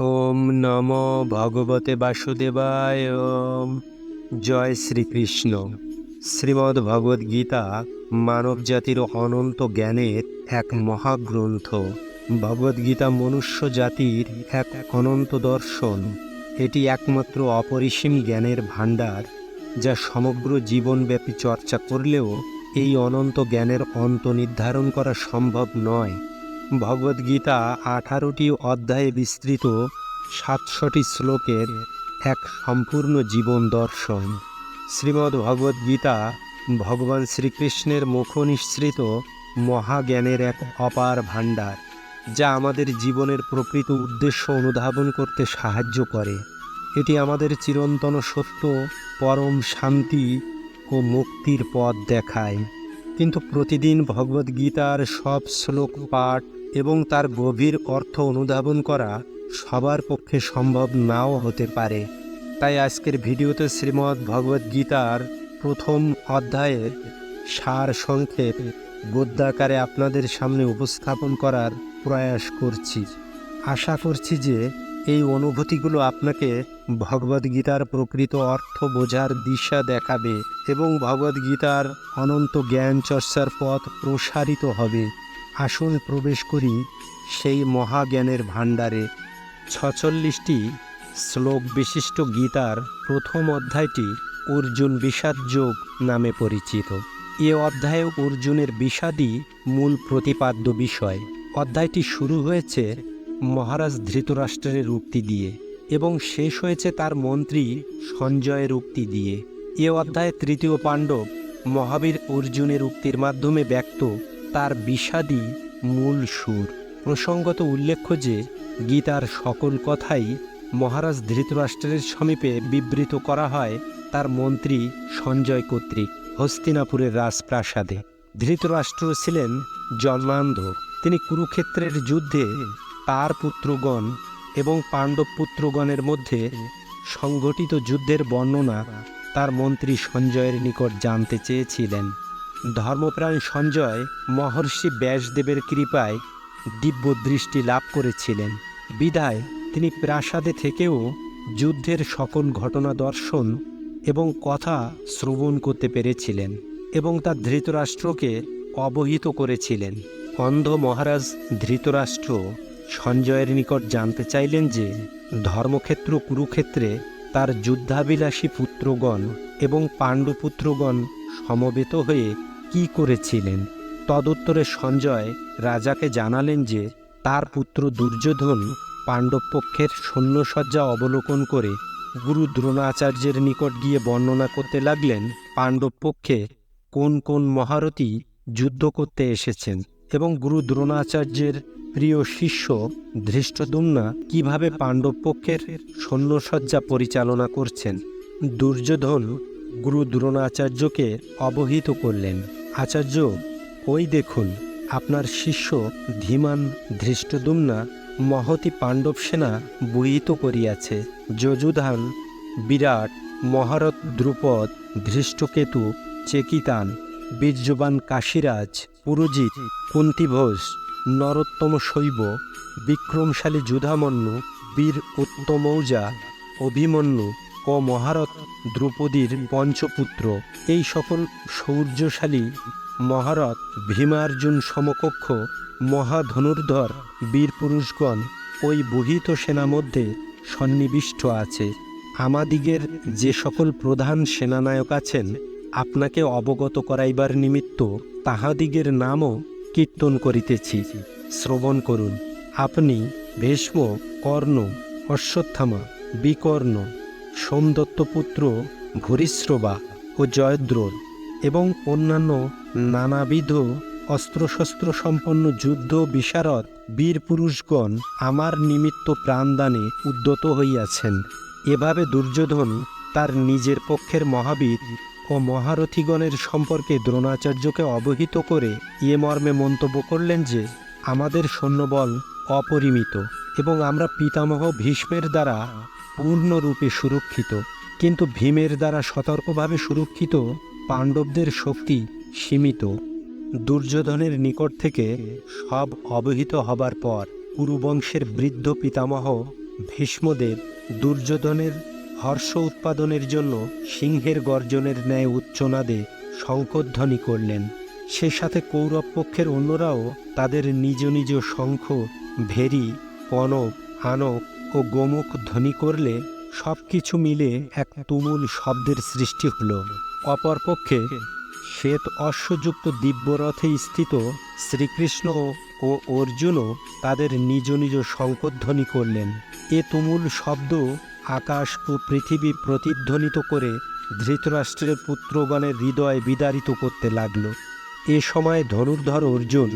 ওম নম ভগবতে বাসুদেবায়, ওম। জয় শ্রীকৃষ্ণ। শ্রীমদ্ ভগবদ গীতা মানব জাতির অনন্ত জ্ঞানের এক মহাগ্রন্থ। ভগবদ্গীতা মনুষ্য জাতির এক অনন্ত দর্শন। এটি একমাত্র অপরিসীম জ্ঞানের ভাণ্ডার, যা সমগ্র জীবনব্যাপী চর্চা করলেও এই অনন্ত জ্ঞানের অন্ত নির্ধারণ করা সম্ভব নয়। ভগবদ্গীতা আঠারোটি অধ্যায়ে বিস্তৃত সাতশোটি শ্লোকের এক সম্পূর্ণ জীবন দর্শন। শ্রীমদ্ ভগবদ্গীতা ভগবান শ্রীকৃষ্ণের মুখ নিঃসৃত মহাজ্ঞানের এক অপার ভাণ্ডার, যা আমাদের জীবনের প্রকৃত উদ্দেশ্য অনুধাবন করতে সাহায্য করে। এটি আমাদের চিরন্তন সত্য, পরম শান্তি ও মুক্তির পথ দেখায়। কিন্তু প্রতিদিন ভগবদ্গীতার সব শ্লোক পাঠ এবং তার গভীর অর্থ অনুধাবন করা সবার পক্ষে সম্ভব নাও হতে পারে। তাই আজকের ভিডিওতে শ্রীমদ্ ভগবদ্গীতার প্রথম অধ্যায়ের সার সংক্ষেপ গদ্যাকারে আপনাদের সামনে উপস্থাপন করার প্রয়াস করছি। আশা করছি যে এই অনুভূতিগুলো আপনাকে ভগবদ্গীতার প্রকৃত অর্থ বোঝার দিশা দেখাবে এবং ভগবদ্গীতার অনন্ত জ্ঞান চর্চার পথ প্রসারিত হবে। আসুন প্রবেশ করি, সেই মহাজ্ঞানের ভাণ্ডারে। ছচল্লিশটি শ্লোক বিশিষ্ট গীতার প্রথম অধ্যায়টি অর্জুন বিষাদ যোগ নামে পরিচিত। এ অধ্যায়ে অর্জুনের বিষাদই মূল প্রতিপাদ্য বিষয়। অধ্যায়টি শুরু হয়েছে মহারাজ ধৃতরাষ্ট্রের উক্তি দিয়ে এবং শেষ হয়েছে তার মন্ত্রী সঞ্জয়ের উক্তি দিয়ে। এ অধ্যায়ে তৃতীয় পাণ্ডব মহাবীর অর্জুনের উক্তির মাধ্যমে ব্যক্ত তার বিষাদই মূল সুর। প্রসঙ্গত উল্লেখ্য যে, গীতার সকল কথাই মহারাজ ধৃতরাষ্ট্রের সমীপে বিবৃত করা হয় তার মন্ত্রী সঞ্জয় কর্তৃক হস্তিনাপুরের রাজপ্রাসাদে। ধৃতরাষ্ট্র ছিলেন জন্মান্ধ তিনি কুরুক্ষেত্রের যুদ্ধে তার পুত্রগণ এবং পাণ্ডব পুত্রগণের মধ্যে সংগঠিত যুদ্ধের বর্ণনা তার মন্ত্রী সঞ্জয়ের নিকট জানতে চেয়েছিলেন। ধর্মপ্রাণ সঞ্জয় মহর্ষি ব্যাসদেবের কৃপায় দিব্য দৃষ্টি লাভ করেছিলেন। বিদায়, তিনি প্রাসাদে থেকেও যুদ্ধের সকল ঘটনা দর্শন এবং কথা শ্রবণ করতে পেরেছিলেন এবং তা ধৃতরাষ্ট্রকে অবহিত করেছিলেন। অন্ধ মহারাজ ধৃতরাষ্ট্র সঞ্জয়ের নিকট জানতে চাইলেন যে, ধর্মক্ষেত্র কুরুক্ষেত্রে তার যুদ্ধাবিলাসী পুত্রগণ এবং পাণ্ডুপুত্রগণ সমবেত হয়ে কি করেছিলেন? তদুত্তরে সঞ্জয় রাজাকে জানালেন যে, তার পুত্র দুর্যোধন পাণ্ডবপক্ষের সৈন্যসজ্জা অবলোকন করে গুরু দ্রোণাচার্যের নিকট গিয়ে বর্ণনা করতে লাগলেন, পাণ্ডবপক্ষে কোন কোন মহারথী যুদ্ধ করতে এসেছেন এবং গুরু দ্রোণাচার্যের প্রিয় শিষ্য ধৃষ্টদুম্না কীভাবে পাণ্ডবপক্ষের সৈন্যসজ্জা পরিচালনা করছেন। দুর্যোধন গুরু দ্রোণাচার্যকে অবহিত করলেন। আচার্য, ওই দেখুন, আপনার শিষ্য ধীমান, ধৃষ্টদুম্না, মহতি পাণ্ডব সেনা বহিত করিয়াছে। যজুধান, বিরাট, মহারথ দ্রুপদ, ধৃষ্টকেতু, চেকিতান, বীর্যবান কাশীরাজ, পুরজিৎ, কুন্তিভোজ, নরোত্তম শৈব, বিক্রমশালী যুধামন্যু, বীর উত্তমৌজা, অভিমন্যু ও মহারথ দ্রৌপদীর পঞ্চপুত্র। এই সকল শৌর্যশালী মহারথ ভীমার্জুন সমকক্ষ মহাধনুর্ধর বীর পুরুষগণ ওই বহিত সেনা মধ্যে সন্নিবিষ্ট আছে। আমাদিগের যে সকল প্রধান সেনানায়ক আছেন, আপনাকে অবগত করাইবার নিমিত্ত তাহাদিগের নামও কীর্তন করিতেছি। শ্রবণ করুন। আপনি ভীষ্ম, কর্ণ, অশ্বত্থামা, বিকর্ণ সোমদত্তপুত্র ভূরিশ্রবা ও জয়দ্রোণ এবং অন্যান্য নানাবিধ অস্ত্রশস্ত্র সম্পন্ন যুদ্ধ বিশারদ বীর পুরুষগণ আমার নিমিত্ত প্রাণদানে উদ্যত হইয়াছেন। এভাবে দুর্যোধন তার নিজের পক্ষের মহাবীর ও মহারথীগণের সম্পর্কে দ্রোণাচার্যকে অবহিত করে ইয়ে মর্মে মন্তব্য করলেন যে, আমাদের সৈন্যবল অপরিমিত এবং আমরা পিতামহ ভীষ্মের দ্বারা পূর্ণরূপে সুরক্ষিত, কিন্তু ভীমের দ্বারা সতর্কভাবে সুরক্ষিত পাণ্ডবদের শক্তি সীমিত। দুর্যোধনের নিকট থেকে সব অবহিত হবার পর কুরুবংশের বৃদ্ধ পিতামহ ভীষ্মদেব দুর্যোধনের হর্ষ উৎপাদনের জন্য সিংহের গর্জনের ন্যায় উচ্চনাদে শঙ্খধ্বনি করলেন। সে সাথে কৌরব পক্ষের অন্যরাও তাদের নিজ নিজ শঙ্খ, ভেরি কনক আনক ও গোমুখ ধ্বনি করলে সব কিছু মিলে এক তুমুল শব্দের সৃষ্টি হলো। অপরপক্ষে শ্বেত অশ্বযুক্ত দিব্যরথে স্থিত শ্রীকৃষ্ণ ও অর্জুনও তাদের নিজ নিজ শঙ্কধ্বনি করলেন। এ তুমুল শব্দ আকাশ ও পৃথিবী প্রতিধ্বনিত করে ধৃতরাষ্ট্রের পুত্রগণের হৃদয় বিদারিত করতে লাগল। এ সময় ধনুর্ধর অর্জুন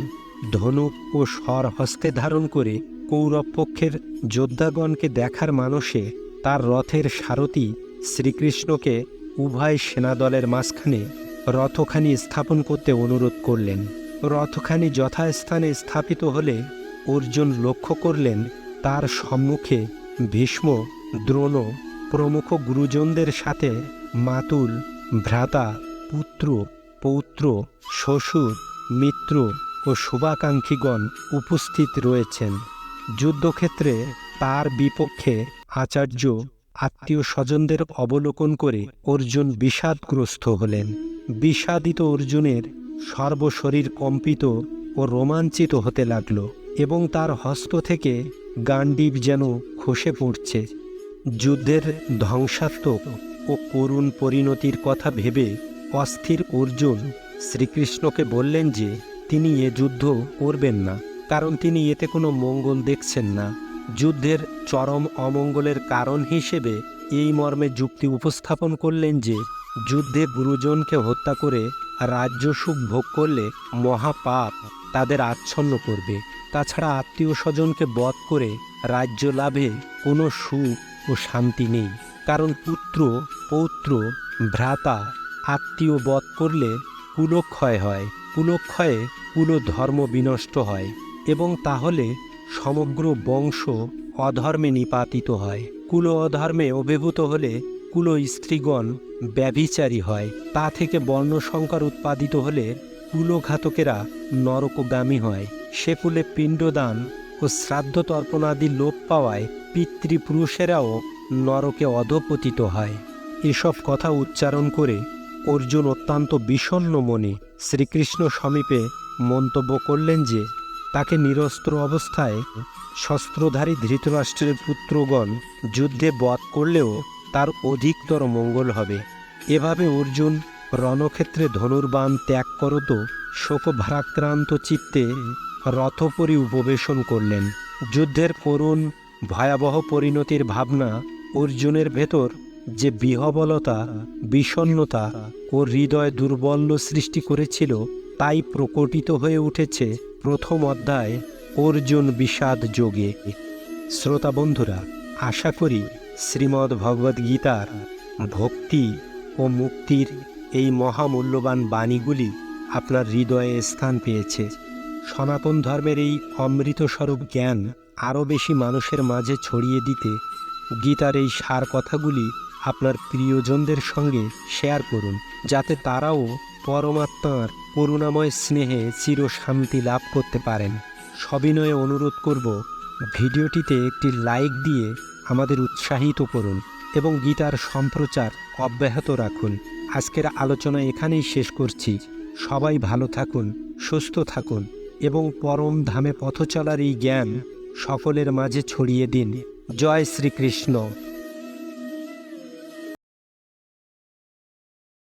ধনুক ও স্বর হস্তে ধারণ করে কৌরব পক্ষের যোদ্ধাগণকে দেখার মানসে তার রথের সারথি শ্রীকৃষ্ণকে উভয় সেনাদলের মাঝখানে রথখানি স্থাপন করতে অনুরোধ করলেন। রথখানি যথাস্থানে স্থাপিত হলে অর্জুন লক্ষ্য করলেন, তার সম্মুখে ভীষ্ম, দ্রোণ, প্রমুখ গুরুজনদের সাথে মাতুল, ভ্রাতা, পুত্র, পৌত্র, শ্বশুর, মিত্র ও শুভাকাঙ্ক্ষীগণ উপস্থিত রয়েছেন। যুদ্ধক্ষেত্রে তার বিপক্ষে আচার্য আত্মীয় স্বজনদের অবলোকন করে অর্জুন বিষাদগ্রস্ত হলেন। বিষাদিত অর্জুনের সর্বশরীর কম্পিত ও রোমাঞ্চিত হতে লাগল এবং তার হস্ত থেকে গান্ডীব যেন খসে পড়ছে। যুদ্ধের ধ্বংসাত্মক ও করুণ পরিণতির কথা ভেবে অস্থির অর্জুন শ্রীকৃষ্ণকে বললেন যে তিনি এ যুদ্ধ করবেন না, কারণ তিনি এতে কোনো মঙ্গল দেখছেন না। যুদ্ধের চরম অমঙ্গলের কারণ হিসেবে এই মর্মে যুক্তি উপস্থাপন করলেন যে, যুদ্ধে গুরুজনকে হত্যা করে রাজ্য সুখ ভোগ করলে মহাপাপ তাদের আচ্ছন্ন করবে। তাছাড়া আত্মীয় স্বজনকে বধ করে রাজ্য লাভে কোনো সুখ ও শান্তি নেই। কারণ পুত্র, পৌত্র, ভ্রাতা আত্মীয় বধ করলে কুলক্ষয় হয়। কুলক্ষয়ে কুলধর্ম বিনষ্ট হয় এবং তাহলে সমগ্র বংশ অধর্মে নিপাতিত হয়। কুল অধর্মে অভিভূত হলে কুল স্ত্রীগণ ব্যভিচারী হয়। তা থেকে বর্ণসংকর উৎপাদিত হলে কুলঘাতকেরা নরকগামী হয়। সে কুলে পিণ্ডদান ও শ্রাদ্ধ তর্পণাদি লোপ পাওয়ায় পিতৃপুরুষেরাও নরকে অধপতিত হয়। এসব কথা উচ্চারণ করে অর্জুন অত্যন্ত বিষণ্ণ মনে শ্রীকৃষ্ণ সমীপে মন্তব্য করলেন যে, তাকে নিরস্ত্র অবস্থায় শস্ত্রধারী ধৃতরাষ্ট্রের পুত্রগণ যুদ্ধে বধ করলেও তার অধিকতর মঙ্গল হবে। এভাবে অর্জুন রণক্ষেত্রে ধনুর্বাণ ত্যাগ করত, শোকভারাক্রান্ত চিত্তে রথপরি উপবেশন করলেন। যুদ্ধের করুণ, ভয়াবহ পরিণতির ভাবনা অর্জুনের ভেতর যে বিহবলতা বিষণ্নতা ও হৃদয় দুর্বল্য সৃষ্টি করেছিল, তাই প্রকটিত হয়ে উঠেছে প্রথম অধ্যায় অর্জুন বিষাদ যোগে। শ্রোতা বন্ধুরা, আশা করি শ্রীমদ্ ভগবদ্ গীতার ভক্তি ও মুক্তির এই মহামূল্যবান বাণীগুলি আপনার হৃদয়ে স্থান পেয়েছে। সনাতন ধর্মের এই অমৃতস্বরূপ জ্ঞান আরও বেশি মানুষের মাঝে ছড়িয়ে দিতে গীতার এই সার কথাগুলি আপনার প্রিয়জনদের সঙ্গে শেয়ার করুন, যাতে তারাও পরমাত্মার করুণাময় স্নেহে চির শান্তি লাভ করতে পারেন। সবিনয়ে অনুরোধ করব, ভিডিওটিতে একটি লাইক দিয়ে আমাদের উৎসাহিত করুন এবং গীতার সম্প্রচার অব্যাহত রাখুন। আজকের আলোচনা এখানেই শেষ করছি। সবাই ভালো থাকুন, সুস্থ থাকুন এবং পরম ধামে পথ চলার এই জ্ঞান সকলের মাঝে ছড়িয়ে দিন। জয় শ্রীকৃষ্ণ।